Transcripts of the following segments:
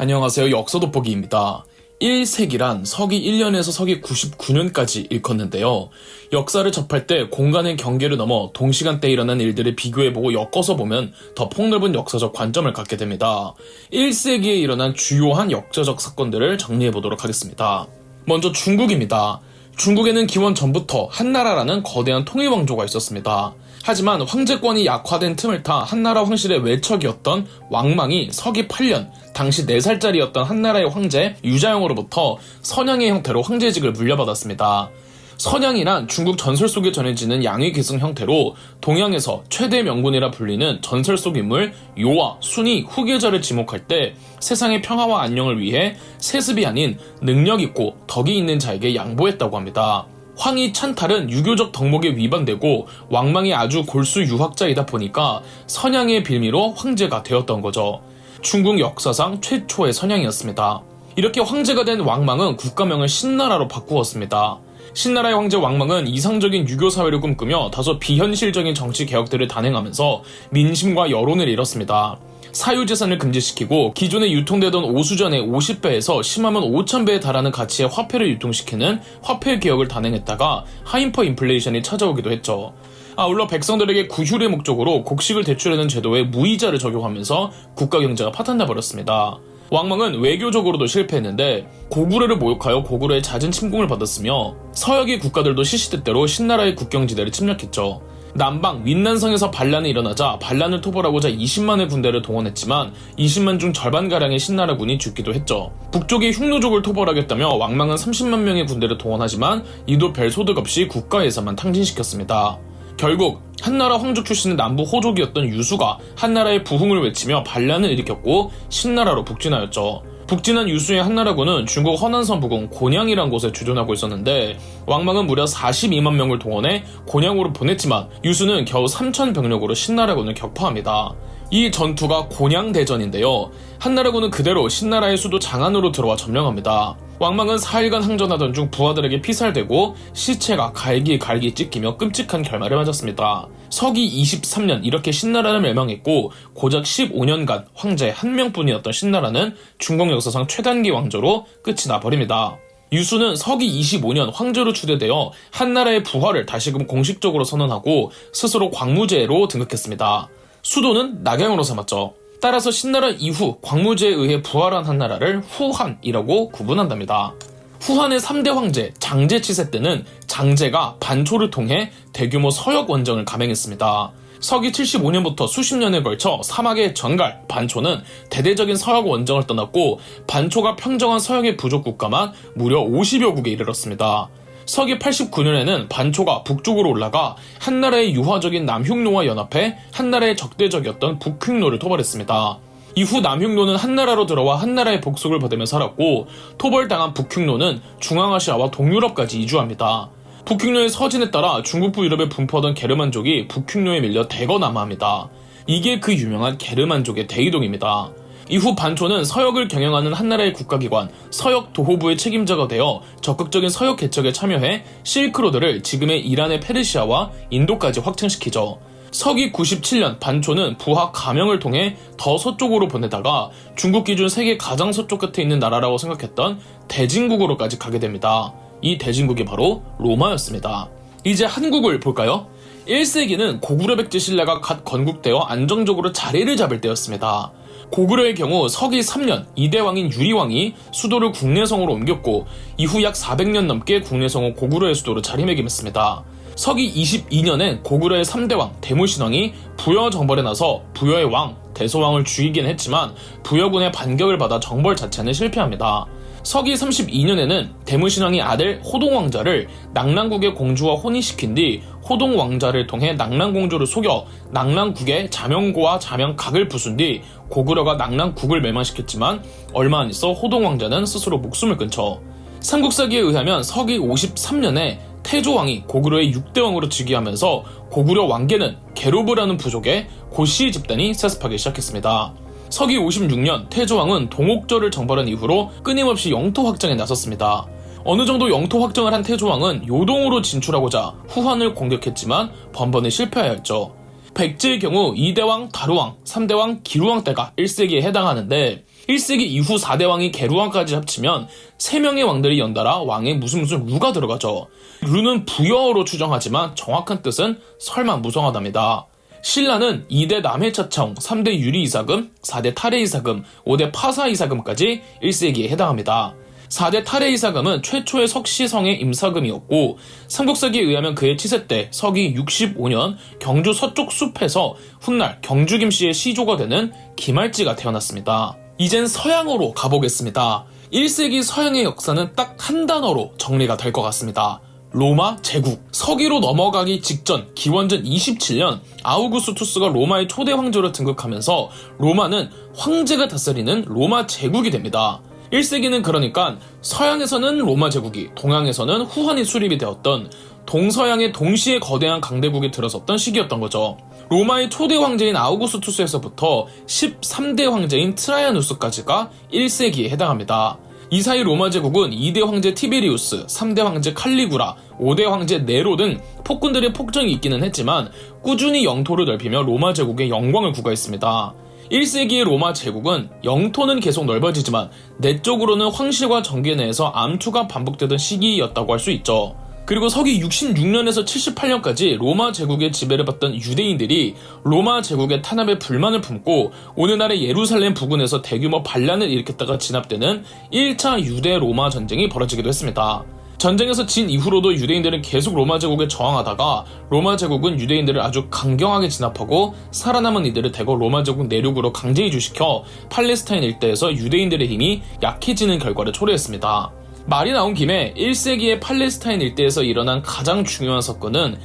안녕하세요. 역사 돋보기입니다. 1세기란 서기 1년에서 서기 99년까지 일컫는데요. 역사를 접할 때 공간의 경계를 넘어 동시간대에 일어난 일들을 비교해보고 엮어서 보면 더 폭넓은 역사적 관점을 갖게 됩니다. 1세기에 일어난 주요한 역사적 사건들을 정리해보도록 하겠습니다. 먼저 중국입니다. 중국에는 기원 전부터 한나라라는 거대한 통일왕조가 있었습니다. 하지만 황제권이 약화된 틈을 타 한나라 황실의 외척이었던 왕망이 서기 8년 당시 4살짜리였던 한나라의 황제 유자영으로부터 선양의 형태로 황제직을 물려받았습니다. 선양이란 중국 전설 속에 전해지는 양의 계승 형태로 동양에서 최대 명군이라 불리는 전설 속 인물 요와 순이 후계자를 지목할 때 세상의 평화와 안녕을 위해 세습이 아닌 능력 있고 덕이 있는 자에게 양보했다고 합니다. 황희 찬탈은 유교적 덕목에 위반되고 왕망이 아주 골수 유학자이다 보니까 선양의 빌미로 황제가 되었던 거죠. 중국 역사상 최초의 선양이었습니다. 이렇게 황제가 된 왕망은 국가명을 신나라로 바꾸었습니다. 신나라의 황제 왕망은 이상적인 유교 사회를 꿈꾸며 다소 비현실적인 정치 개혁들을 단행하면서 민심과 여론을 잃었습니다. 사유재산을 금지시키고 기존에 유통되던 오수전의 50배에서 심하면 5,000배에 달하는 가치의 화폐를 유통시키는 화폐 개혁을 단행했다가 하이퍼 인플레이션이 찾아오기도 했죠. 아울러 백성들에게 구휼의 목적으로 곡식을 대출하는 제도에 무이자를 적용하면서 국가 경제가 파탄나 버렸습니다. 왕망은 외교적으로도 실패했는데 고구려를 모욕하여 고구려의 잦은 침공을 받았으며 서역의 국가들도 시시때때로 신나라의 국경지대를 침략했죠. 남방 윈난성에서 반란이 일어나자 반란을 토벌하고자 20만의 군대를 동원했지만 20만 중 절반가량의 신나라군이 죽기도 했죠. 북쪽의 흉노족을 토벌하겠다며 왕망은 30만 명의 군대를 동원하지만 이도 별 소득 없이 국가에서만 탕진시켰습니다. 결국 한나라 황족 출신의 남부 호족이었던 유수가 한나라의 부흥을 외치며 반란을 일으켰고 신나라로 북진하였죠. 북진한 유수의 한나라군은 중국 허난성 부근 곤양이란 곳에 주둔하고 있었는데 왕망은 무려 42만 명을 동원해 곤양으로 보냈지만 유수는 겨우 3천 병력으로 신나라군을 격파합니다. 이 전투가 곤양대전인데요. 한나라군은 그대로 신나라의 수도 장안으로 들어와 점령합니다. 왕망은 4일간 항전하던 중 부하들에게 피살되고 시체가 갈기갈기 찢기며 끔찍한 결말을 맞았습니다. 서기 23년 이렇게 신나라를 멸망했고 고작 15년간 황제 한 명뿐이었던 신나라는 중국 역사상 최단기 왕조로 끝이 나버립니다. 유수는 서기 25년 황제로 추대되어 한나라의 부활을 다시금 공식적으로 선언하고 스스로 광무제로 등극했습니다. 수도는 낙양으로 삼았죠. 따라서 신나라 이후 광무제에 의해 부활한 한나라를 후한이라고 구분한답니다. 후한의 3대 황제 장제 치세 때는 장제가 반초를 통해 대규모 서역 원정을 감행했습니다. 서기 75년부터 수십 년에 걸쳐 사막의 전갈, 반초는 대대적인 서역 원정을 떠났고 반초가 평정한 서역의 부족 국가만 무려 50여 국에 이르렀습니다. 서기 89년에는 반초가 북쪽으로 올라가 한나라의 유화적인 남흉노와 연합해 한나라의 적대적이었던 북흉노를 토벌했습니다. 이후 남흉노는 한나라로 들어와 한나라의 복속을 받으며 살았고 토벌당한 북흉노는 중앙아시아와 동유럽까지 이주합니다. 북흉노의 서진에 따라 중국부 유럽에 분포하던 게르만족이 북흉노에 밀려 대거 남하합니다. 이게 그 유명한 게르만족의 대이동입니다. 이후 반초는 서역을 경영하는 한나라의 국가기관 서역 도호부의 책임자가 되어 적극적인 서역 개척에 참여해 실크로드를 지금의 이란의 페르시아와 인도까지 확장시키죠. 서기 97년 반초는 부하 가명을 통해 더 서쪽으로 보내다가 중국 기준 세계 가장 서쪽 끝에 있는 나라라고 생각했던 대진국으로까지 가게 됩니다. 이 대진국이 바로 로마였습니다. 이제 한국을 볼까요? 1세기는 고구려 백제 신라가 갓 건국되어 안정적으로 자리를 잡을 때였습니다. 고구려의 경우 서기 3년 이대왕인 유리왕이 수도를 국내성으로 옮겼고 이후 약 400년 넘게 국내성은 고구려의 수도로 자리매김했습니다. 서기 22년엔 고구려의 3대왕 대무신왕이 부여 정벌에 나서 부여의 왕 대소왕을 죽이긴 했지만 부여군의 반격을 받아 정벌 자체는 실패합니다. 서기 32년에는 대무신왕이 아들 호동왕자를 낙랑국의 공주와 혼인시킨 뒤 호동왕자를 통해 낙랑공주를 속여 낙랑국의 자명고와 자명각을 부순 뒤 고구려가 낙랑국을 멸망시켰지만 얼마 안 있어 호동왕자는 스스로 목숨을 끊죠. 삼국사기에 의하면 서기 53년에 태조왕이 고구려의 6대왕으로 즉위하면서 고구려 왕계는 게로브라는 부족의 고씨 집단이 세습하기 시작했습니다. 서기 56년 태조왕은 동옥절을 정벌한 이후로 끊임없이 영토 확장에 나섰습니다. 어느 정도 영토 확정을 한 태조왕은 요동으로 진출하고자 후한을 공격했지만 번번이 실패하였죠. 백제의 경우 2대왕 다루왕, 3대왕 기루왕 때가 1세기에 해당하는데 1세기 이후 4대 왕이 게루왕까지 합치면 3명의 왕들이 연달아 왕의 무슨 무슨 루가 들어가죠. 루는 부여어로 추정하지만 정확한 뜻은 설마 무성하답니다. 신라는 2대 남해차청, 3대 유리이사금, 4대 탈해이사금, 5대 파사이사금까지 1세기에 해당합니다. 4대 탈해이사금은 최초의 석시성의 임사금이었고 삼국사기에 의하면 그의 치세 때 서기 65년 경주 서쪽 숲에서 훗날 경주 김씨의 시조가 되는 김할지가 태어났습니다. 이젠 서양으로 가보겠습니다. 1세기 서양의 역사는 딱 한 단어로 정리가 될 것 같습니다. 로마 제국. 서기로 넘어가기 직전 기원전 27년 아우구스투스가 로마의 초대 황제로 등극하면서 로마는 황제가 다스리는 로마 제국이 됩니다. 1세기는 그러니까 서양에서는 로마 제국이, 동양에서는 후한이 수립이 되었던 동서양의 동시에 거대한 강대국이 들어섰던 시기였던 거죠. 로마의 초대 황제인 아우구스투스에서부터 13대 황제인 트라이아누스까지가 1세기에 해당합니다. 이 사이 로마 제국은 2대 황제 티베리우스, 3대 황제 칼리구라, 5대 황제 네로 등 폭군들의 폭정이 있기는 했지만 꾸준히 영토를 넓히며 로마 제국의 영광을 구가했습니다. 1세기의 로마 제국은 영토는 계속 넓어지지만 내적으로는 황실과 정계 내에서 암투가 반복되던 시기였다고 할 수 있죠. 그리고 서기 66년에서 78년까지 로마 제국의 지배를 받던 유대인들이 로마 제국의 탄압에 불만을 품고 오늘날의 예루살렘 부근에서 대규모 반란을 일으켰다가 진압되는 1차 유대 로마 전쟁이 벌어지기도 했습니다. 전쟁에서 진 이후로도 유대인들은 계속 로마 제국에 저항하다가 로마 제국은 유대인들을 아주 강경하게 진압하고 살아남은 이들을 대거 로마 제국 내륙으로 강제 이주시켜 팔레스타인 일대에서 유대인들의 힘이 약해지는 결과를 초래했습니다. 말이 나온 김에 1세기의 팔레스타인 일대에서 일어난 가장 중요한 사건은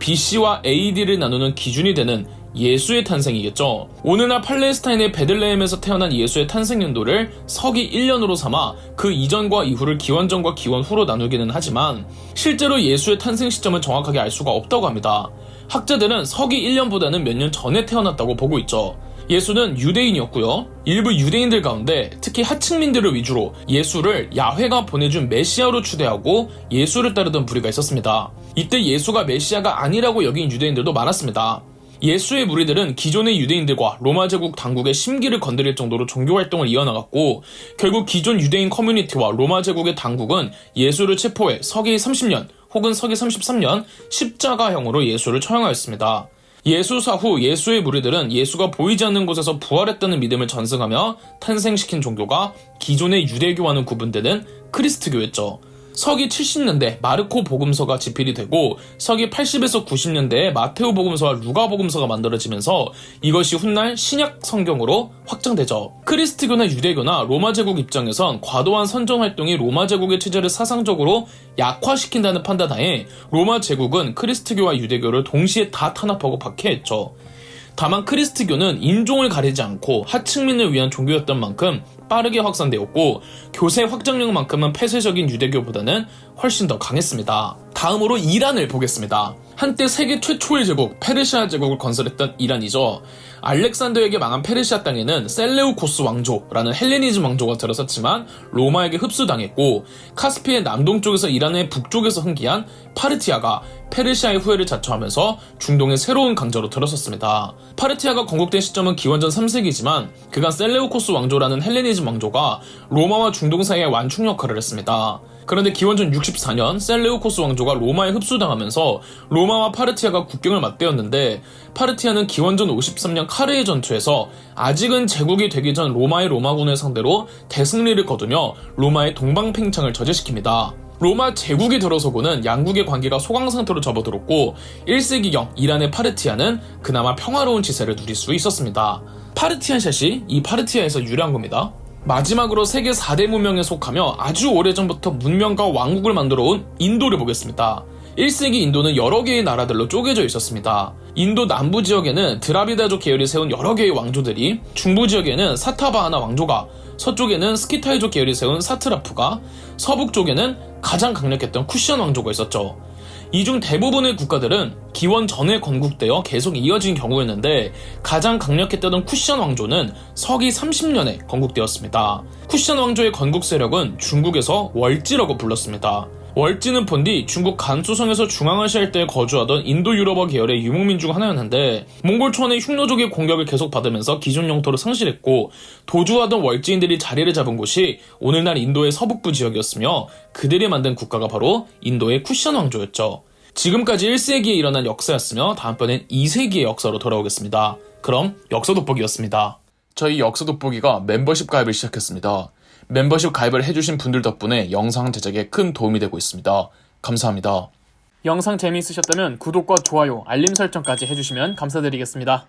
BC와 AD를 나누는 기준이 되는 예수의 탄생이겠죠. 오늘날 팔레스타인의 베들레헴에서 태어난 예수의 탄생 연도를 서기 1년으로 삼아 그 이전과 이후를 기원전과 기원 후로 나누기는 하지만 실제로 예수의 탄생 시점을 정확하게 알 수가 없다고 합니다. 학자들은 서기 1년보다는 몇 년 전에 태어났다고 보고 있죠. 예수는 유대인이었고요. 일부 유대인들 가운데 특히 하층민들을 위주로 예수를 야훼가 보내준 메시아로 추대하고 예수를 따르던 부류가 있었습니다. 이때 예수가 메시아가 아니라고 여긴 유대인들도 많았습니다. 예수의 무리들은 기존의 유대인들과 로마 제국 당국의 심기를 건드릴 정도로 종교 활동을 이어나갔고 결국 기존 유대인 커뮤니티와 로마 제국의 당국은 예수를 체포해 서기 30년 혹은 서기 33년 십자가형으로 예수를 처형하였습니다. 예수 사 후 예수의 무리들은 예수가 보이지 않는 곳에서 부활했다는 믿음을 전승하며 탄생시킨 종교가 기존의 유대교와는 구분되는 크리스트교였죠. 서기 70년대 마르코 복음서가 집필이 되고 서기 80에서 90년대에 마테오 복음서와 루가 복음서가 만들어지면서 이것이 훗날 신약 성경으로 확장되죠. 크리스트교나 유대교나 로마 제국 입장에선 과도한 선전 활동이 로마 제국의 체제를 사상적으로 약화시킨다는 판단하에 로마 제국은 크리스트교와 유대교를 동시에 다 탄압하고 박해했죠. 다만 크리스트교는 인종을 가리지 않고 하층민을 위한 종교였던 만큼 빠르게 확산되었고 교세 확장력만큼은 폐쇄적인 유대교보다는 훨씬 더 강했습니다. 다음으로 이란을 보겠습니다. 한때 세계 최초의 제국 페르시아 제국을 건설했던 이란이죠. 알렉산더에게 망한 페르시아 땅에는 셀레우코스 왕조라는 헬레니즘 왕조가 들어섰지만 로마에게 흡수당했고 카스피의 남동쪽에서 이란의 북쪽에서 흥기한 파르티아가 페르시아의 후예를 자처하면서 중동의 새로운 강자로 들어섰습니다. 파르티아가 건국된 시점은 기원전 3세기지만 그간 셀레우코스 왕조라는 헬레니즘 왕조가 로마와 중동 사이의 완충 역할을 했습니다. 그런데 기원전 64년 셀레우코스 왕조가 로마에 흡수당하면서 로마와 파르티아가 국경을 맞대었는데 파르티아는 기원전 53년 카르의 전투에서 아직은 제국이 되기 전 로마의 로마군을 상대로 대승리를 거두며 로마의 동방팽창을 저지시킵니다. 로마 제국이 들어서고는 양국의 관계가 소강 상태로 접어들었고 1세기경 이란의 파르티아는 그나마 평화로운 지세를 누릴 수 있었습니다. 파르티안 샷이 이 파르티아에서 유래한 겁니다. 마지막으로 세계 4대 문명에 속하며 아주 오래전부터 문명과 왕국을 만들어 온 인도를 보겠습니다. 1세기 인도는 여러 개의 나라들로 쪼개져 있었습니다. 인도 남부 지역에는 드라비다족 계열이 세운 여러 개의 왕조들이, 중부 지역에는 사타바하나 왕조가, 서쪽에는 스키타이족 계열이 세운 사트라프가, 서북 쪽에는 가장 강력했던 쿠션 왕조가 있었죠. 이 중 대부분의 국가들은 기원 전에 건국되어 계속 이어진 경우였는데 가장 강력했던 쿠션 왕조는 서기 30년에 건국되었습니다. 쿠션 왕조의 건국 세력은 중국에서 월지라고 불렀습니다. 월지는 본디 중국 간수성에서 중앙아시아 일대에 거주하던 인도 유럽어 계열의 유목민 중 하나였는데 몽골 초원의 흉노족의 공격을 계속 받으면서 기존 영토를 상실했고 도주하던 월지인들이 자리를 잡은 곳이 오늘날 인도의 서북부 지역이었으며 그들이 만든 국가가 바로 인도의 쿠션 왕조였죠. 지금까지 1세기에 일어난 역사였으며 다음번엔 2세기의 역사로 돌아오겠습니다. 그럼 역사 돋보기였습니다. 저희 역사 돋보기가 멤버십 가입을 시작했습니다. 멤버십 가입을 해주신 분들 덕분에 영상 제작에 큰 도움이 되고 있습니다. 감사합니다. 영상 재미있으셨다면 구독과 좋아요, 알림 설정까지 해주시면 감사드리겠습니다.